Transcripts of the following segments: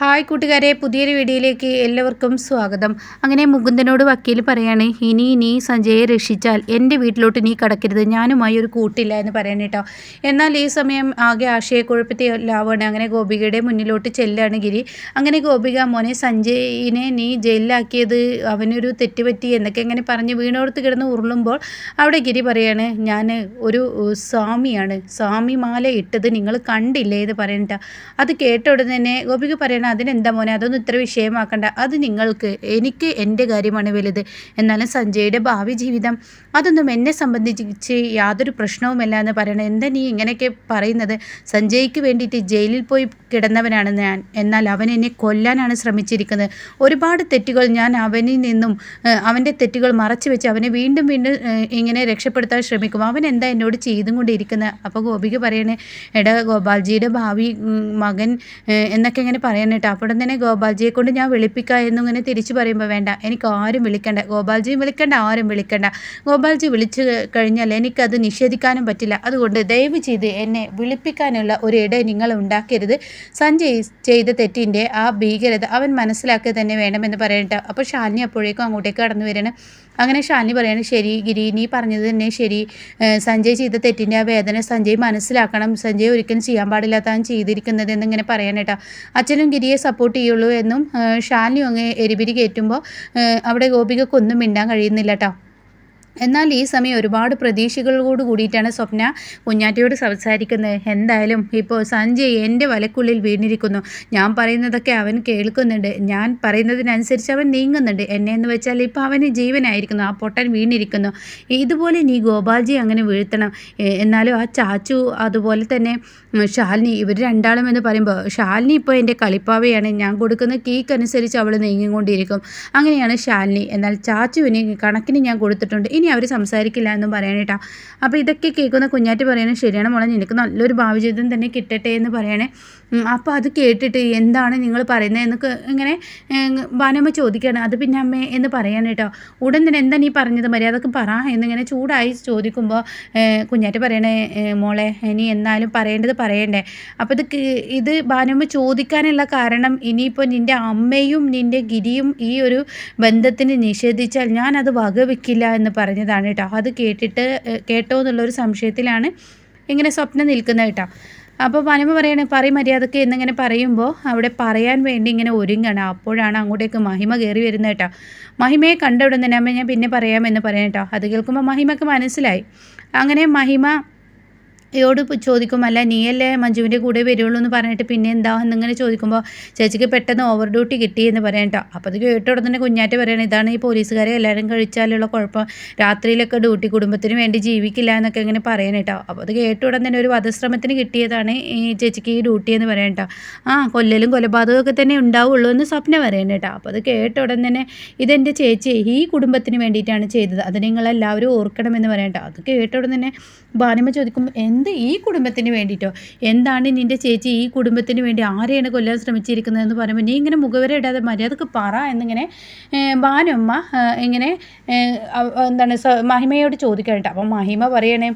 Hi കൂട്ടുകാരെ പുതിയൊരു വീഡിയോയിലേക്ക് എല്ലാവർക്കും സ്വാഗതം. അങ്ങനെ മുകുന്ദനോട് വക്കീൽ പറയാണ് ഇനി നീ സഞ്ജയെ രക്ഷിച്ചാൽ എന്റെ വീട്ടിലോട്ട് നീ കടക്കരുത്. ഞാനുമായി ഒരു കൂട്ടില്ല എന്ന് പറയണം കേട്ടോ എന്നാൽ ഈ സമയം ആകെ ആശയക്കുഴപ്പത്തിലാവാണ്. അങ്ങനെ ഗോപികയുടെ മുന്നിലോട്ട് ചെല്ലാണ് ഗിരി. അങ്ങനെ ഗോപിക മോനെ സഞ്ജയിനെ നീ ജയിലിലാക്കിയത് അവനൊരു തെറ്റുപറ്റി എന്നൊക്കെ അങ്ങനെ പറഞ്ഞ് വീണോടത്ത് കിടന്ന് ഉരുളുമ്പോൾ അവിടെ ഗിരി പറയാണ് ഞാൻ ഒരു സ്വാമിയാണ്. സ്വാമി മാല ഇട്ടത് നിങ്ങൾ കണ്ടില്ലേ? എന്ന് പറയണ്ട അത് കേട്ട ഉടനെ തന്നെ ഗോപിക പറയണ അതിനെന്താ മോനെ? അതൊന്നും ഇത്ര വിഷയമാക്കണ്ട. അത് നിങ്ങൾക്ക് എനിക്ക് എന്റെ കാര്യമാണ് വലുത്. എന്നാലും സഞ്ജയുടെ ഭാവി ജീവിതം അതൊന്നും എന്നെ സംബന്ധിച്ച് യാതൊരു പ്രശ്നവുമല്ല എന്ന് പറയണം. എന്താ നീ ഇങ്ങനെയൊക്കെ പറയുന്നത്? സഞ്ജയ്ക്ക് വേണ്ടിയിട്ട് ജയിലിൽ പോയി കിടന്നവനാണ് ഞാൻ. എന്നാൽ അവൻ എന്നെ കൊല്ലാനാണ് ശ്രമിച്ചിരിക്കുന്നത്. ഒരുപാട് തെറ്റുകൾ ഞാൻ അവനിൽ നിന്നും അവന്റെ തെറ്റുകൾ മറച്ചു വെച്ച് അവനെ വീണ്ടും വീണ്ടും ഇങ്ങനെ രക്ഷപ്പെടുത്താൻ ശ്രമിക്കും. അവൻ എന്താ എന്നോട് ചെയ്തും കൊണ്ടിരിക്കുന്നത് അപ്പോൾ ഗോപിക പറയണേ എടാ ഗോപാൽജിയുടെ ഭാവി മകൻ എന്നൊക്കെ ഇങ്ങനെ പറയണം കേട്ടോ. അപ്പോൾ തന്നെ ഗോപാൽജിയെ കൊണ്ട് ഞാൻ വിളിപ്പിക്കാം എന്നിങ്ങനെ തിരിച്ചു പറയുമ്പോൾ വേണ്ട എനിക്ക് ആരും വിളിക്കണ്ട. ഗോപാൽജിയും വിളിക്കണ്ട ആരും വിളിക്കണ്ട. ഗോപാൽജി വിളിച്ചു കഴിഞ്ഞാൽ എനിക്കത് നിഷേധിക്കാനും പറ്റില്ല. അതുകൊണ്ട് ദയവ് ചെയ്ത് എന്നെ വിളിപ്പിക്കാനുള്ള ഒരു ഇട നിങ്ങൾ ഉണ്ടാക്കരുത്. സഞ്ജയ് ചെയ്ത തെറ്റിന്റെ ആ ഭീകരത അവൻ മനസ്സിലാക്കുക തന്നെ വേണമെന്ന് പറയണ്ട അപ്പോൾ ഷാലിനി അപ്പോഴേക്കും അങ്ങോട്ടേക്ക് കടന്നു വരണം അങ്ങനെ ഷാലിനി പറയണം ശരി ഗിരി നീ പറഞ്ഞത് തന്നെ ശരി. സഞ്ജയ് ചെയ്ത തെറ്റിന്റെ ആ വേദന സഞ്ജയ് മനസ്സിലാക്കണം. സഞ്ജയ് ഒരിക്കലും ചെയ്യാൻ പാടില്ലാത്തതാണ് ചെയ്തിരിക്കുന്നത് എന്നിങ്ങനെ പറയാനേട്ടാ അച്ഛനും ഗിരിയെ സപ്പോർട്ട് ചെയ്യുള്ളൂ എന്നും ഷാലിനി അങ്ങ് എരിപിരി കയറ്റുമ്പോൾ അവിടെ ഗോപികക്കൊന്നും മിണ്ടാൻ കഴിയുന്നില്ല കേട്ടോ. എന്നാൽ ഈ സമയം ഒരുപാട് പ്രതീക്ഷകളോട് കൂടിയിട്ടാണ് സ്വപ്ന കുഞ്ഞാറ്റയോട് സംസാരിക്കുന്നത്. എന്തായാലും ഇപ്പോൾ സഞ്ജയ് എന്റെ വലക്കുള്ളിൽ വീണിരിക്കുന്നു. ഞാൻ പറയുന്നതൊക്കെ അവൻ കേൾക്കുന്നുണ്ട്. ഞാൻ പറയുന്നതിനനുസരിച്ച് അവൻ നീങ്ങുന്നുണ്ട്. എന്നെ എന്ന് വെച്ചാൽ ഇപ്പോൾ അവന് ജീവനായിരിക്കുന്നു. ആ പൊട്ടൻ വീണിരിക്കുന്നു. ഇതുപോലെ നീ ഗോപാൽജി അങ്ങനെ വീഴ്ത്തണം. എന്നാലും ആ ചാച്ചു അതുപോലെ തന്നെ ഷാലിനി ഇവർ രണ്ടാളും എന്ന് പറയുമ്പോൾ ഷാലിനി ഇപ്പോൾ എന്റെ കളിപ്പാവയാണ്. ഞാൻ കൊടുക്കുന്ന കീക്ക് അനുസരിച്ച് അവൾ നീങ്ങിക്കൊണ്ടിരിക്കും. അങ്ങനെയാണ് ഷാലിനി എന്നാൽ ചാച്ചുവിന് കണക്കിന് ഞാൻ കൊടുത്തിട്ടുണ്ട്. ഇനി അവർ സംസാരിക്കില്ല എന്നും പറയണേട്ടാ അപ്പോൾ ഇതൊക്കെ കേൾക്കുന്ന കുഞ്ഞാറ്റി പറയണേ ശരിയാണ് മോളെ നിനക്ക് നല്ലൊരു ഭാവി ജീവിതം തന്നെ കിട്ടട്ടെ എന്ന് പറയണേ. അപ്പോൾ അത് കേട്ടിട്ട് എന്താണ് നിങ്ങൾ പറയുന്നത് എന്നൊക്കെ ഇങ്ങനെ ബാനമ്മ ചോദിക്കുകയാണ് അത് പിന്നെ അമ്മേ എന്ന് പറയാൻ കേട്ടോ ഉടൻ തന്നെ എന്താ നീ പറഞ്ഞത്? മര്യാദയ്ക്ക് പറ എന്നിങ്ങനെ ചൂടായി ചോദിക്കുമ്പോൾ കുഞ്ഞാറ്റ് പറയണേ മോളെ ഇനി എന്നാലും പറയേണ്ടത് പറയണ്ടേ. അപ്പോൾ ഇത് ഇത് ബാനമ്മ ചോദിക്കാനുള്ള കാരണം ഇനിയിപ്പോൾ നിന്റെ അമ്മയും നിന്റെ ഗിരിയും ഈ ഒരു ബന്ധത്തിന് നിഷേധിച്ചാൽ ഞാൻ അത് വകവെക്കില്ല എന്ന് പറഞ്ഞതാണ് കേട്ടോ. അത് കേട്ടിട്ട് കേട്ടോ എന്നുള്ളൊരു സംശയത്തിലാണ് ഇങ്ങനെ സ്വപ്നം നിൽക്കുന്നത് കേട്ടോ. അപ്പോൾ പനമ പറയണേ പറയും മര്യാദയ്ക്ക് എന്നിങ്ങനെ പറയുമ്പോൾ അവിടെ പറയാൻ വേണ്ടി ഇങ്ങനെ ഒരുങ്ങണം. അപ്പോഴാണ് അങ്ങോട്ടേക്ക് മഹിമ കയറി വരുന്നത് കേട്ടോ. മഹിമയെ കണ്ട ഉടൻ തന്നെ അമ്മ ഞാൻ പിന്നെ പറയാമെന്ന് പറയാം കേട്ടോ. അത് കേൾക്കുമ്പോൾ മഹിമക്ക് മനസ്സിലായി. അങ്ങനെ മഹിമ യോട് ചോദിക്കും അല്ല നീയല്ലേ മഞ്ജുവിന്റെ കൂടെ വരുള്ളൂ എന്ന് പറഞ്ഞിട്ട് പിന്നെ എന്താ എന്നിങ്ങനെ ചോദിക്കുമ്പോൾ ചേച്ചിക്ക് പെട്ടെന്ന് ഓവർ ഡ്യൂട്ടി കിട്ടി എന്ന് പറയാം കേട്ടോ. അപ്പോൾ അത് കേട്ടോടെ തന്നെ കുഞ്ഞാറ്റ് പറയണം ഇതാണ് ഈ പോലീസുകാരെ എല്ലാവരും കഴിച്ചാലുള്ള കുഴപ്പം. രാത്രിയിലൊക്കെ ഡ്യൂട്ടി കുടുംബത്തിന് വേണ്ടി ജീവിക്കില്ല എന്നൊക്കെ ഇങ്ങനെ പറയാൻ കേട്ടോ. അപ്പോൾ അത് കേട്ടോടെ തന്നെ ഒരു വധശ്രമത്തിന് കിട്ടിയതാണ് ഈ ചേച്ചിക്ക് ഈ ഡ്യൂട്ടി എന്ന് പറയാം കേട്ടോ. ആ കൊല്ലലും കൊലപാതകമൊക്കെ തന്നെ ഉണ്ടാവുള്ളൂ എന്ന് സ്വപ്നം പറയണം കേട്ടോ. അപ്പോൾ അത് കേട്ട തന്നെ ഇതെന്റെ ചേച്ചി ഈ കുടുംബത്തിന് വേണ്ടിയിട്ടാണ് ചെയ്തത്. അത് നിങ്ങളെല്ലാവരും ഓർക്കണമെന്ന് പറയാം കേട്ടോ. അത് കേട്ട ഉടൻ തന്നെ ഭാനിമ ചോദിക്കും എന്ത് ഈ കുടുംബത്തിന് വേണ്ടിയിട്ടോ എന്താണ് നിന്റെ ചേച്ചി ഈ കുടുംബത്തിന് വേണ്ടി ആരെയാണ് കൊല്ലാൻ ശ്രമിച്ചിരിക്കുന്നതെന്ന് പറയുമ്പോൾ നീ ഇങ്ങനെ മുഖവരെ ഇടാതെ മര്യാദയ്ക്ക് പറ എന്നിങ്ങനെ ബാനമ്മ ഇങ്ങനെ എന്താണ് മഹിമയോട് ചോദിക്കാനായിട്ട് അപ്പം മഹിമ പറയണേ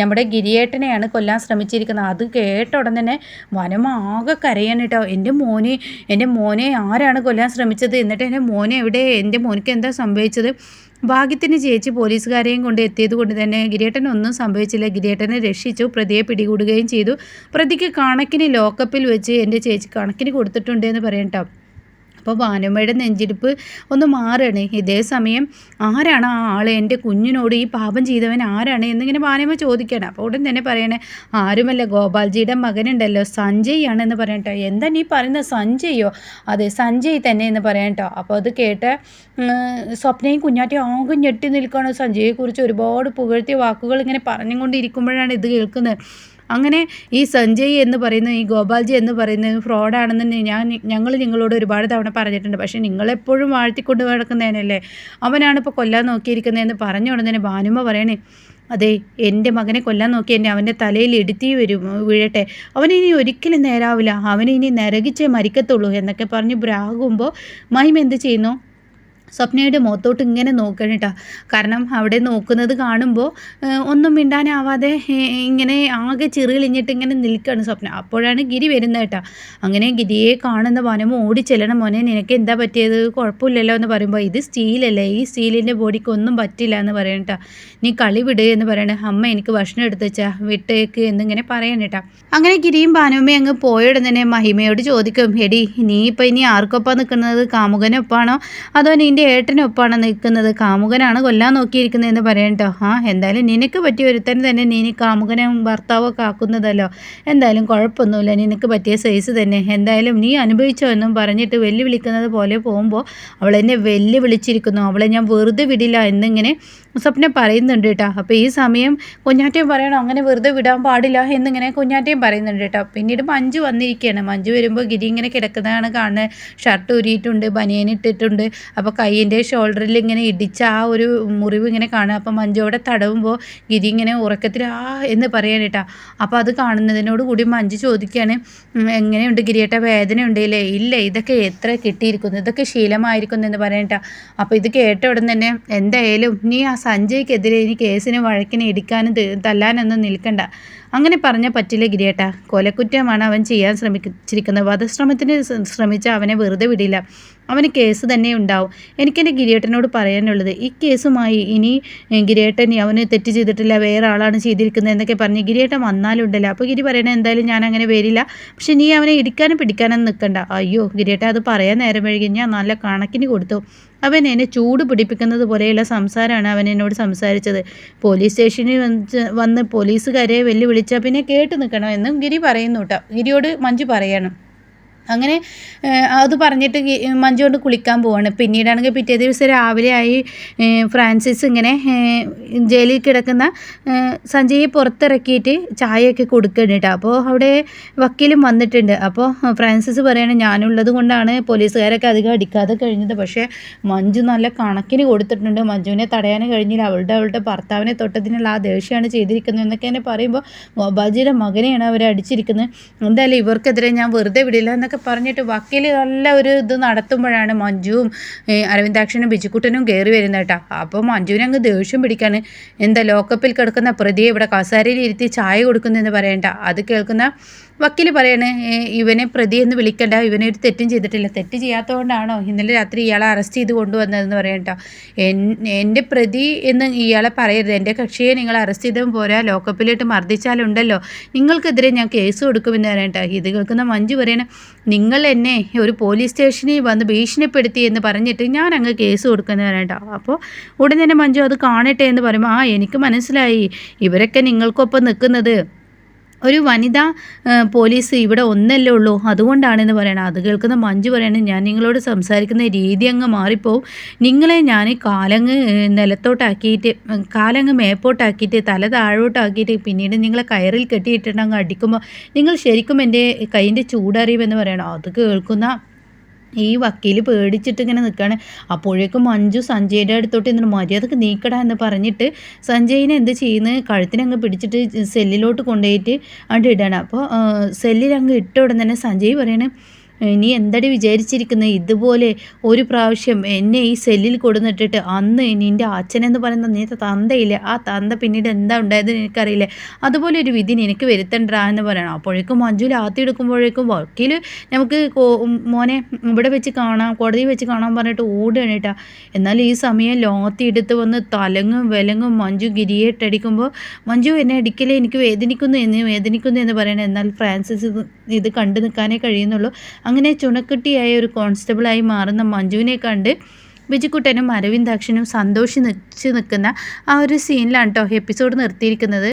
നമ്മുടെ ഗിരിയേട്ടനെയാണ് കൊല്ലാൻ ശ്രമിച്ചിരിക്കുന്നത്. അത് കേട്ട ഉടൻ തന്നെ വനമ ആകെ കരയാനിട്ടോ എന്റെ മോനെ എന്റെ മോനെ ആരാണ് കൊല്ലാൻ ശ്രമിച്ചത്? എന്നിട്ട് എന്റെ മോനെ എവിടെ? എന്റെ മോനിക്ക് എന്താ സംഭവിച്ചത്? ഭാഗ്യത്തിന് ചേച്ചി പോലീസുകാരെയും കൊണ്ട് എത്തിയത് കൊണ്ട് തന്നെ ഗിരേട്ടനൊന്നും സംഭവിച്ചില്ല. ഗിരേട്ടനെ രക്ഷിച്ചു പ്രതിയെ പിടികൂടുകയും ചെയ്തു. പ്രതിക്ക് കണക്കിന് ലോക്കപ്പിൽ വെച്ച് എന്റെ ചേച്ചി കണക്കിന് കൊടുത്തിട്ടുണ്ട് എന്ന് പറയട്ടോ അപ്പോൾ ഭാനുമ്മയുടെ നെഞ്ചിരിപ്പ് ഒന്ന് മാറുകയാണ് ഇതേ സമയം ആരാണ് ആ ആൾ എന്റെ കുഞ്ഞിനോട് ഈ പാപം ചെയ്തവൻ ആരാണ്? എന്നിങ്ങനെ ഭാനുമ്മ ചോദിക്കുകയാണ്. അപ്പോൾ ഉടൻ തന്നെ പറയണേ ആരുമല്ല ഗോപാൽജിയുടെ മകനുണ്ടല്ലോ. സഞ്ജയ് ആണെന്ന് പറയട്ടോ എന്താ നീ പറയുന്നത്? സഞ്ജയോ അതെ സഞ്ജയ് തന്നെ എന്ന് പറയട്ടോ അപ്പോൾ അത് കേട്ട് സ്വപ്നയും കുഞ്ഞാറ്റയും ആകെ ഞെട്ടി നിൽക്കുകയാണ്. സഞ്ജയെക്കുറിച്ച് ഒരുപാട് പുകഴ്ത്തിയ വാക്കുകൾ ഇങ്ങനെ പറഞ്ഞുകൊണ്ടിരിക്കുമ്പോഴാണ് ഇത് കേൾക്കുന്നത്. അങ്ങനെ ഈ സഞ്ജയ് എന്ന് പറയുന്ന ഈ ഗോപാൽജി എന്ന് പറയുന്നത് ഫ്രോഡാണെന്ന് ഞാൻ ഞങ്ങൾ നിങ്ങളോട് ഒരുപാട് തവണ പറഞ്ഞിട്ടുണ്ട്. പക്ഷേ നിങ്ങളെപ്പോഴും വാഴ്ത്തിക്കൊണ്ട് നടക്കുന്നതിനല്ലേ അവനാണ് ഇപ്പോൾ കൊല്ലാൻ നോക്കിയിരിക്കുന്നതെന്ന് പറഞ്ഞ ഉടനെ ഭാനുമ പറയണേ അതെ എന്റെ മകനെ കൊല്ലാൻ നോക്കി എന്നെ അവന്റെ തലയിൽ എടുത്തി വരും വീഴട്ടെ. അവനിനി ഒരിക്കലും നേരാവില്ല. അവനിനി നരകിച്ചേ മരിക്കത്തുള്ളൂ എന്നൊക്കെ പറഞ്ഞ് ബ്രാകുമ്പോൾ മഹിമ എന്ത് ചെയ്യുന്നു? സ്വപ്നയുടെ മുഖത്തോട്ട് ഇങ്ങനെ നോക്കണം കേട്ടോ കാരണം അവിടെ നോക്കുന്നത് കാണുമ്പോൾ ഒന്നും മിണ്ടാനാവാതെ ഇങ്ങനെ ആകെ ചെറുകളിഞ്ഞിട്ട് ഇങ്ങനെ നിൽക്കുകയാണ് സ്വപ്ന. അപ്പോഴാണ് ഗിരി വരുന്നത് കേട്ടോ അങ്ങനെ ഗിരിയെ കാണുന്ന വനം ഓടി ചെല്ലണം മോനെ നിനക്ക് എന്താ പറ്റിയത്? കുഴപ്പമില്ലല്ലോ എന്ന് പറയുമ്പോൾ ഇത് സ്റ്റീലല്ലേ ഈ സ്റ്റീലിന്റെ ബോഡിക്ക് ഒന്നും പറ്റില്ല എന്ന് പറയണം കേട്ടോ നീ കളി വിടുക എന്ന് പറയണ. അമ്മ എനിക്ക് ഭക്ഷണം എടുത്ത് വെച്ചാ വിട്ടേക്ക് എന്നിങ്ങനെ പറയണം കേട്ടോ അങ്ങനെ ഗിരിയും ഭാനുമ്മയും അങ്ങ് പോയിടം തന്നെ മഹിമയോട് ചോദിക്കും എടി നീ ഇപ്പം ഇനി ആർക്കൊപ്പം നിൽക്കുന്നത് കാമുകനൊപ്പാണോ? അതോ നീ നിന്റെ ഏട്ടനൊപ്പാണ് നിൽക്കുന്നത്. കാമുകനാണ് കൊല്ലാൻ നോക്കിയിരിക്കുന്നതെന്ന് പറയണ്ടോ ആ എന്തായാലും നിനക്ക് പറ്റിയ ഒരുത്തൻ തന്നെ നീ കാമുകനെ ഭർത്താവൊക്കെ ആക്കുന്നതല്ലോ. എന്തായാലും കുഴപ്പമൊന്നുമില്ല. നിനക്ക് പറ്റിയ സൈസ് തന്നെ. എന്തായാലും നീ അനുഭവിച്ചോ എന്നും പറഞ്ഞിട്ട് വെല്ലുവിളിക്കുന്നത് പോലെ പോകുമ്പോൾ അവളെന്നെ വെല്ലുവിളിച്ചിരിക്കുന്നു. അവളെ ഞാൻ വെറുതെ വിടില്ല എന്നിങ്ങനെ സ്വപ്ന പറയുന്നുണ്ട് കേട്ടോ അപ്പോൾ ഈ സമയം കുഞ്ഞാറ്റയും പറയണം അങ്ങനെ വെറുതെ വിടാൻ പാടില്ല എന്നിങ്ങനെ കുഞ്ഞാറ്റയും പറയുന്നുണ്ട് കേട്ടോ പിന്നീട് മഞ്ജു വന്നിരിക്കുകയാണ്. മഞ്ജു വരുമ്പോൾ ഗിരി ഇങ്ങനെ കിടക്കുന്നതാണ് കാണുന്നത്. ഷർട്ട് ഊരിയിട്ടുണ്ട് ബനിയൻ ഇട്ടിട്ടുണ്ട്. അപ്പോൾ കൈയിന്റെ ഷോൾഡറിൽ ഇങ്ങനെ ഇടിച്ച ആ ഒരു മുറിവ് ഇങ്ങനെ കാണുക. അപ്പം മഞ്ജുവിടെ തടവുമ്പോൾ ഗിരി ഇങ്ങനെ ഉറക്കത്തിൽ ആ എന്ന് പറയാൻ കേട്ടാ. അപ്പോൾ അത് കാണുന്നതിനോട് കൂടി മഞ്ജു ചോദിക്കുകയാണ് എങ്ങനെയുണ്ട് ഗിരിയേട്ട? വേദന ഉണ്ടല്ലേ ഇല്ല ഇതൊക്കെ എത്ര കിട്ടിയിരിക്കുന്നു? ഇതൊക്കെ ശീലമായിരിക്കുന്നു എന്ന് പറയട്ടാ അപ്പോൾ ഇത് കേട്ട ഉടൻ തന്നെ എന്തായാലും നീ ആ സഞ്ജയ്ക്കെതിരെ ഇനി കേസിന് വഴക്കിന് ഇടിക്കാനും തല്ലാനൊന്നും നിൽക്കണ്ട. അങ്ങനെ പറഞ്ഞാൽ പറ്റില്ല ഗിരിയേട്ട. കൊലക്കുറ്റമാണ് അവൻ ചെയ്യാൻ ശ്രമിച്ചിരിക്കുന്നത് വധശ്രമത്തിന് ശ്രമിച്ച അവനെ വെറുതെ വിടില്ല. അവന് കേസ് തന്നെ ഉണ്ടാവും. എനിക്കെന്റെ ഗിരിയേട്ടനോട് പറയാനുള്ളത് ഈ കേസുമായി ഇനി ഗിരിയേട്ടൻ അവന് തെറ്റ് ചെയ്തിട്ടില്ല വേറെ ആളാണ് ചെയ്തിരിക്കുന്നത് എന്നൊക്കെ പറഞ്ഞ് ഗിരിയേട്ടൻ വന്നാലുണ്ടല്ലോ. അപ്പോൾ ഗിരി പറയണേ എന്തായാലും ഞാൻ അങ്ങനെ വരില്ല. പക്ഷെ നീ അവനെ ഇടിക്കാനും പിടിക്കാനും നിൽക്കണ്ട. അയ്യോ ഗിരിയേട്ട അത് പറയാൻ നേരം വഴുകി ഞാൻ നല്ല കണക്കിന് കൊടുത്തു. അവൻ എന്നെ ചൂട് പിടിപ്പിക്കുന്നത് പോലെയുള്ള സംസാരമാണ് അവൻ എന്നോട് സംസാരിച്ചത്. പോലീസ് സ്റ്റേഷനിൽ വന്ന് പോലീസുകാരെ വെല്ലുവിളിച്ചാൽ പിന്നെ കേട്ട് നിൽക്കണം എന്നും ഗിരി പറയുന്നു കേട്ടോ. ഗിരിയോട് മഞ്ജു പറയണം. അങ്ങനെ അത് പറഞ്ഞിട്ട് മഞ്ജു കൊണ്ട് കുളിക്കാൻ പോവാണ്. പിന്നീടാണെങ്കിൽ പിറ്റേ ദിവസം രാവിലെ ആയി ഫ്രാൻസിസ് ഇങ്ങനെ ജയിലിൽ കിടക്കുന്ന സഞ്ജയെ പുറത്തിറക്കിയിട്ട് ചായയൊക്കെ കൊടുക്കുന്നുണ്ട് കേട്ടോ. അപ്പോൾ അവിടെ വക്കീലും വന്നിട്ടുണ്ട്. അപ്പോൾ ഫ്രാൻസിസ് പറയണ ഞാനുള്ളത് കൊണ്ടാണ് പോലീസുകാരൊക്കെ അധികം അടിക്കാതെ കഴിഞ്ഞത്. പക്ഷേ മഞ്ജു നല്ല കണക്കിന് കൊടുത്തിട്ടുണ്ട്. മഞ്ജുവിനെ തടയാൻ കഴിഞ്ഞില്ല. അവളുടെ അവളുടെ ഭർത്താവിനെ തൊട്ടതിനുള്ള ആ ദേഷ്യമാണ് ചെയ്തിരിക്കുന്നത്. എന്നൊക്കെ എന്നെ പറയുമ്പോൾ ഗോപാജിയുടെ മകനെയാണ് അവർ അടിച്ചിരിക്കുന്നത്. എന്തായാലും ഇവർക്കെതിരെ ഞാൻ വെറുതെ വിടില്ല എന്നൊക്കെ എന്നൊക്കെ പറഞ്ഞിട്ട് നല്ല ഒരു ഇത് നടത്തുമ്പോഴാണ് മഞ്ജുവും അരവിന്ദാക്ഷനും ബിജുക്കുട്ടനും കയറി വരുന്നത് കേട്ടോ. അപ്പോൾ മഞ്ജുവിനെ അങ്ങ് ദേഷ്യം പിടിക്കാണ്. എന്താ ലോക്കപ്പിൽ കിടക്കുന്ന പ്രതിയെ ഇവിടെ കസാരയിൽ ഇരുത്തി ചായ കൊടുക്കുന്നതെന്ന് പറയണ്ട. അത് കേൾക്കുന്ന വക്കീൽ പറയണേ ഇവനെ പ്രതി എന്ന് വിളിക്കണ്ട. ഇവനെ ഒരു തെറ്റും ചെയ്തിട്ടില്ല. തെറ്റ് ചെയ്യാത്തതുകൊണ്ടാണോ ഇന്നലെ രാത്രി ഇയാളെ അറസ്റ്റ് ചെയ്ത് കൊണ്ടുവന്നതെന്ന് പറയണ്ട. എന്റെ പ്രതി എന്ന് ഇയാളെ പറയരുത്. എന്റെ കക്ഷിയെ നിങ്ങൾ അറസ്റ്റ് ചെയ്തും പോരാ. ലോക്കപ്പിലിട്ട് മർദ്ദിച്ചാലുണ്ടല്ലോ. നിങ്ങൾക്കെതിരെ ഞാൻ കേസ് കൊടുക്കുമെന്ന് പറയണ്ട. ഇത് കേൾക്കുന്ന മഞ്ജു പറയണേ നിങ്ങൾ എന്നെ ഒരു പോലീസ് സ്റ്റേഷനിൽ വന്ന് ഭീഷണിപ്പെടുത്തി എന്ന് പറഞ്ഞിട്ട് ഞാൻ അങ്ങ് കേസ് കൊടുക്കുന്നത് പറയണ്ട അപ്പോൾ ഉടൻ തന്നെ മഞ്ജു അത് കാണട്ടെ എന്ന് പറയുമ്പോൾ ആ എനിക്ക് മനസ്സിലായി. ഇവരൊക്കെ നിങ്ങൾക്കൊപ്പം നിൽക്കുന്നത് ഒരു വനിതാ പോലീസ് ഇവിടെ ഒന്നല്ലേ ഉള്ളൂ. അതുകൊണ്ടാണെന്ന് പറയണം. അത് കേൾക്കുന്ന മഞ്ജു പറയണം ഞാൻ നിങ്ങളോട് സംസാരിക്കുന്ന രീതി അങ്ങ് മാറിപ്പോവും. നിങ്ങളെ ഞാൻ കാലങ്ങ് നിലത്തോട്ടാക്കിയിട്ട് കാലങ്ങ് മേപ്പോട്ടാക്കിയിട്ട് തല താഴോട്ടാക്കിയിട്ട് പിന്നീട് നിങ്ങളെ കയറിൽ കെട്ടിയിട്ടിട്ട് അങ്ങ് അടിക്കുമ്പോൾ നിങ്ങൾ ശരിക്കും എന്റെ കൈന്റെ ചൂടറിയുമെന്ന് പറയണം. അത് കേൾക്കുന്ന ഈ വക്കീൽ പേടിച്ചിട്ട് ഇങ്ങനെ നിൽക്കുകയാണ് അപ്പോഴേക്കും മഞ്ജു സഞ്ജയുടെ അടുത്തോട്ട് എന്നിട്ട് മര്യാദയ്ക്ക് നീക്കടാ എന്ന് പറഞ്ഞിട്ട് സഞ്ജയിനെ എന്ത് ചെയ്യുന്നത് കഴുത്തിനങ്ങ് പിടിച്ചിട്ട് സെല്ലിലോട്ട് കൊണ്ടുപോയിട്ട് അങ്ങോട്ട് ഇടാണ്. അപ്പോൾ സെല്ലിൽ അങ്ങ് ഇട്ട ഉടൻ തന്നെ സഞ്ജയ് പറയണേ നീ എന്തടി വിചാരിച്ചിരിക്കുന്നത് ഇതുപോലെ ഒരു പ്രാവശ്യം എന്നെ ഈ സെല്ലിൽ കൊടുന്നിട്ടിട്ട് അന്ന് നിന്റെ അച്ഛനെന്ന് പറയുന്ന നീ തന്തയില്ലേ? ആ തന്ത പിന്നീട് എന്താ ഉണ്ടായത് എനിക്കറിയില്ല അതുപോലെ ഒരു വിധി എനിക്ക് വരുത്തണ്ടാ എന്ന് പറയണം. അപ്പോഴേക്കും മഞ്ജു ലാത്തി എടുക്കുമ്പോഴേക്കും വക്കീൽ നമുക്ക് മോനെ ഇവിടെ വെച്ച് കാണാം കോടതി വെച്ച് കാണാൻ പറഞ്ഞിട്ട് ഓടുകയാണ് കേട്ടോ. എന്നാൽ ഈ സമയം ലോത്തി എടുത്ത് വന്ന് തലങ്ങും വിലങ്ങും മഞ്ജു ഗിരിയേട്ടടിക്കുമ്പോൾ മഞ്ജു എന്നെ അടിക്കലേ എനിക്ക് വേദനിക്കുന്നു എന്ന് വേദനിക്കുന്നു എന്ന് പറയണം. എന്നാൽ ഫ്രാൻസിസ് ഇത് കണ്ടു നിൽക്കാനേ കഴിയുന്നുള്ളൂ. അങ്ങനെ ചുണക്കുട്ടിയായ ഒരു കോൺസ്റ്റബിളായി മാറുന്ന മഞ്ജുവിനെ കണ്ട് ബിജുക്കുട്ടനും അരവിന്ദാക്ഷനും സന്തോഷിച്ച് നിൽക്കുന്ന ആ ഒരു സീനിലാണ് കേട്ടോ എപ്പിസോഡ് നിർത്തിയിരിക്കുന്നത്.